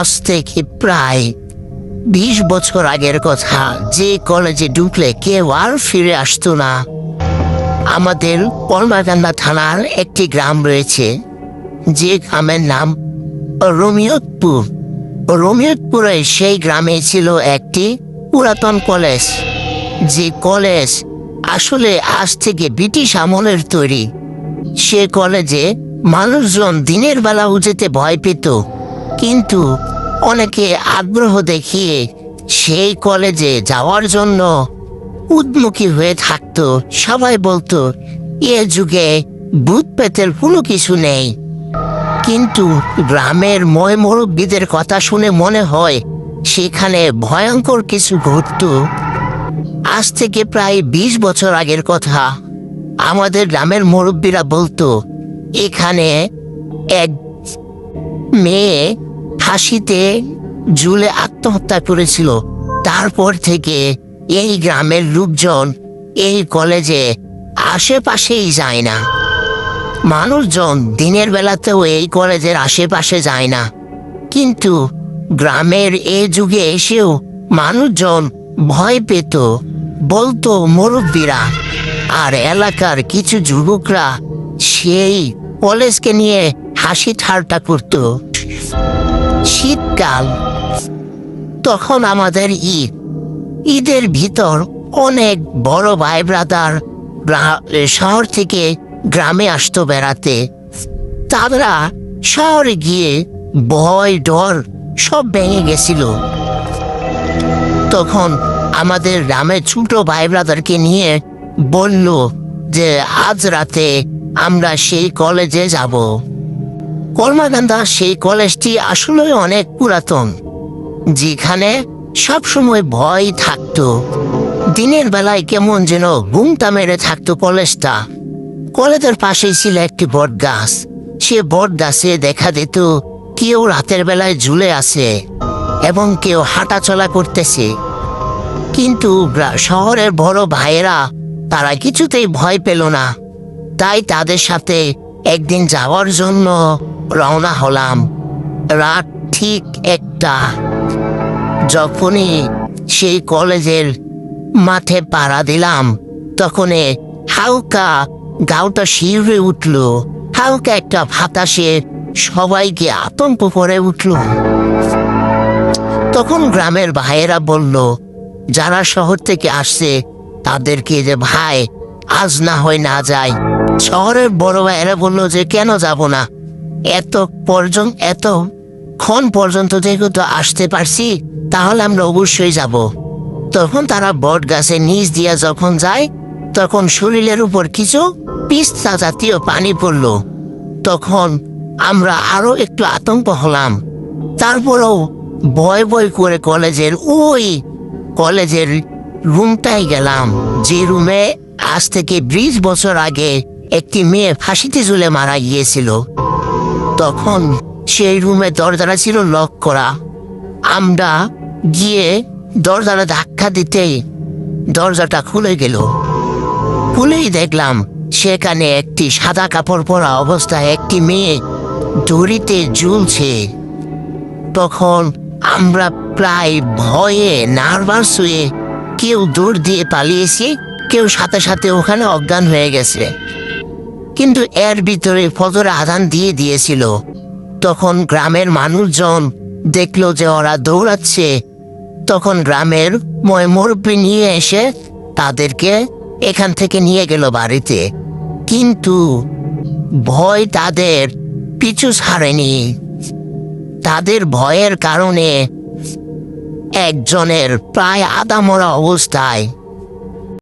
আজ থেকে প্রায় বিশ বছর আগের কথা। যে কলেজে ঢুকলে কেউ আর ফিরে আসতো না। আমাদের কলমাকান্দা থানার একটি গ্রাম রয়েছে, যে গ্রামের নাম রোমিয়তপুর। রোমিয়তপুরে সেই গ্রামে ছিল একটি পুরাতন কলেজ। যে কলেজ আসলে আজ থেকে ব্রিটিশ আমলের তৈরি। সে কলেজে মানুষজন দিনের বেলাও যেতে ভয় পেত। কিন্তু অনেকে আগ্রহ দেখিয়ে সেই কলেজে যাওয়ার জন্য উদ্মুখী হয়ে থাকতো। সবাই বলতো, এ যুগে ভূত পেতের কোনো কিছু নেই। কিন্তু গ্রামের ময় মুরব্বীদের কথা শুনে মনে হয়, সেখানে ভয়ঙ্কর কিছু ঘটতো। আজ থেকে প্রায় বিশ বছর আগের কথা। আমাদের গ্রামের মুরব্বীরা বলতো, এখানে এক মেয়ে ফাঁসিতে জুলে আত্মহত্যা করেছিল। তারপর থেকে এই গ্রামের লোকজন এই কলেজে আশেপাশেই যায় না। মানুষজন দিনের বেলাতেও এই কলেজের আশেপাশে যায় না। কিন্তু গ্রামের এ যুগে এসেও মানুষজন ভয় পেত, বলতো মুরব্বীরা আর এলাকার কিছু যুবকরা সেই কলেজকে নিয়ে হাসি ঠাট্টা করত। শীতকাল, তখন আমাদের ঈদ। ঈদের ভিতর অনেক বড় ভাই ব্রাদার শহর থেকে গ্রামে আসতো বেড়াতে। তারা শহরে গিয়ে ভয়, ডর সব ভেঙে গেছিল। তখন আমাদের গ্রামের ছোট ভাই ব্রাদারকে নিয়ে বলল যে, আজ রাতে আমরা সেই কলেজে যাব। কর্মাকান্দা সেই কলেজটি আসলে অনেক পুরাতন, যেখানে সবসময় ভয় থাকতো। দিনের বেলায় কেমন যেন ঘুমটা মেরে থাকতো কলেজটা। কলেজের পাশেই ছিল একটি বট গাছ সে বট গাছে দেখা দিত কেউ রাতের বেলায় ঝুলে আছে এবং কেউ হাঁটা চলা করতেছে। কিন্তু শহরের বড় ভাইয়েরা তারা কিছুতেই ভয় পেল না। তাই তাদের সাথে একদিন যাওয়ার জন্য রওনা হলাম রাত ঠিক একটা। যখনই সেই কলেজের মাঠে পাড়া দিলাম তখনই হালকা গাওটা শিউরে উঠল, হালকা একটা বাতাসে সবাইকে আতঙ্ক করে উঠল। তখন গ্রামের ভাইয়েরা বলল, যারা শহর থেকে আসছে, তাদেরকে যে ভাই আজ না হয় না যায়। শহরের বড় ভাইয়েরা বলল যে, কেন যাব না? এত পর্যন্ত, এত ক্ষণ পর্যন্ত যেহেতু আসতে পারছি, তাহলে আমরা অবশ্যই যাব। তখন তারা বট গাছের নিচ দিয়া যখন যায়, তখন শরীরের উপর কিছু পিস্তা জাতীয় পানি পড়ল। তখন আমরা আরও একটু আতঙ্ক হলাম। তারপরেও ভয় ভয় করে কলেজের ওই কলেজের রুমটাই গেলাম, যে রুমে আজ থেকে বিশ বছর আগে একটি মেয়ে ফাঁসিতে ঝুলে মারা গিয়েছিল। তখন সেই রুমে দরজাটা ছিল লক করা। আমরা গিয়ে দরজাটা ধাক্কা দিতেই দরজাটা খুলে গেল। খুলেই দেখলাম সেখানে একটি সাদা কাপড় পরা অবস্থায় একটি মেয়ে দড়িতে ঝুলছে। তখন আমরা প্রায় ভয়ে নার্ভাস হয়ে কেউ দৌড় দিয়ে পালিয়েছি, কেউ সাথে সাথে ওখানে অজ্ঞান হয়ে গেছে। কিন্তু এর ভিতরে ফজর আধান দিয়ে দিয়েছিল। তখন গ্রামের মানুষজন দেখল যে ওরা দৌড়াচ্ছে। তখন গ্রামের ময় মুরব্বী নিয়ে এসে তাদেরকে এখান থেকে নিয়ে গেল বাড়িতে। কিন্তু ভয় তাদের পিছু ছাড়েনি। তাদের ভয়ের কারণে একজনের প্রায় আদামরা অবস্থায়